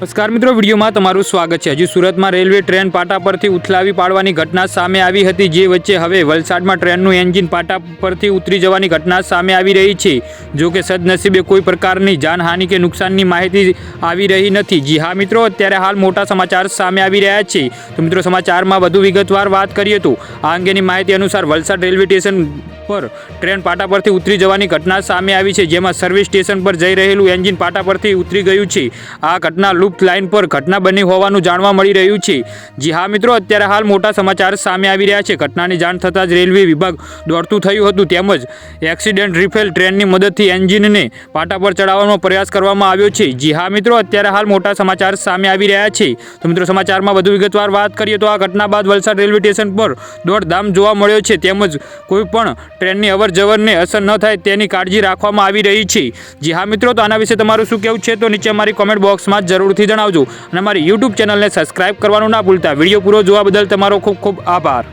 નમસ્કાર મિત્રો, વિડીયોમાં તમારું સ્વાગત છે. હજી સુરતમાં રેલવે ટ્રેન પાટા પરથી ઉથલાવી પાડવાની ઘટના સામે આવી હતી, જે વચ્ચે હવે વલસાડમાં ટ્રેનનું એન્જિન પાટા પરથી ઉતરી જવાની ઘટના સામે આવી રહી છે. જો કે સદનસીબે કોઈ પ્રકારની જાનહાનિ કે નુકસાનની માહિતી આવી રહી નથી. જી હા મિત્રો, અત્યારે હાલ મોટા સમાચાર સામે આવી રહ્યા છે. તો મિત્રો, સમાચારમાં વધુ વિગતવાર વાત કરીએ તો, આ અંગેની માહિતી અનુસાર વલસાડ રેલવે સ્ટેશન પર ટ્રેન પાટા પરથી ઉતરી જવાની ઘટના સામે આવી છે, જેમાં સર્વિસ સ્ટેશન પર જઈ રહેલું એન્જિન પાટા પરથી ઉતરી ગયું છે. આ ઘટના લુપ્ત લાઇન પર ઘટના બની હોવાનું જાણવા મળી રહ્યું છે. જી હા મિત્રો, અત્યારે હાલ મોટા સમાચાર સામે આવી રહ્યા છે. ઘટનાની જાણ થતાં જ રેલવે વિભાગ દોડતું થયું હતું, તેમજ એક્સિડન્ટ રિફેલ ટ્રેનની મદદથી એન્જિનને પાટા પર ચડાવવાનો પ્રયાસ કરવામાં આવ્યો છે. જી હા મિત્રો, અત્યારે હાલ મોટા સમાચાર સામે આવી રહ્યા છે. તો મિત્રો, સમાચારમાં વધુ વિગતવાર વાત કરીએ તો આ ઘટના બાદ વલસાડ રેલવે સ્ટેશન પર દોડધામ જોવા મળ્યો છે, તેમજ કોઈ પણ ટ્રેનની અવર જવરને અસર ન થાય તેની કાળજી રાખવામાં આવી રહી છે. જી હા મિત્રો, તો આના વિશે તમારું શું કહેવું છે? તો નીચે અમારી કોમેન્ટ બોક્સમાં જરૂરથી જણાવજો. અને અમારી યુટ્યુબ ચેનલને સબસ્ક્રાઇબ કરવાનું ના ભૂલતા. વીડિયો પૂરો જોવા બદલ તમારો ખૂબ ખૂબ આભાર.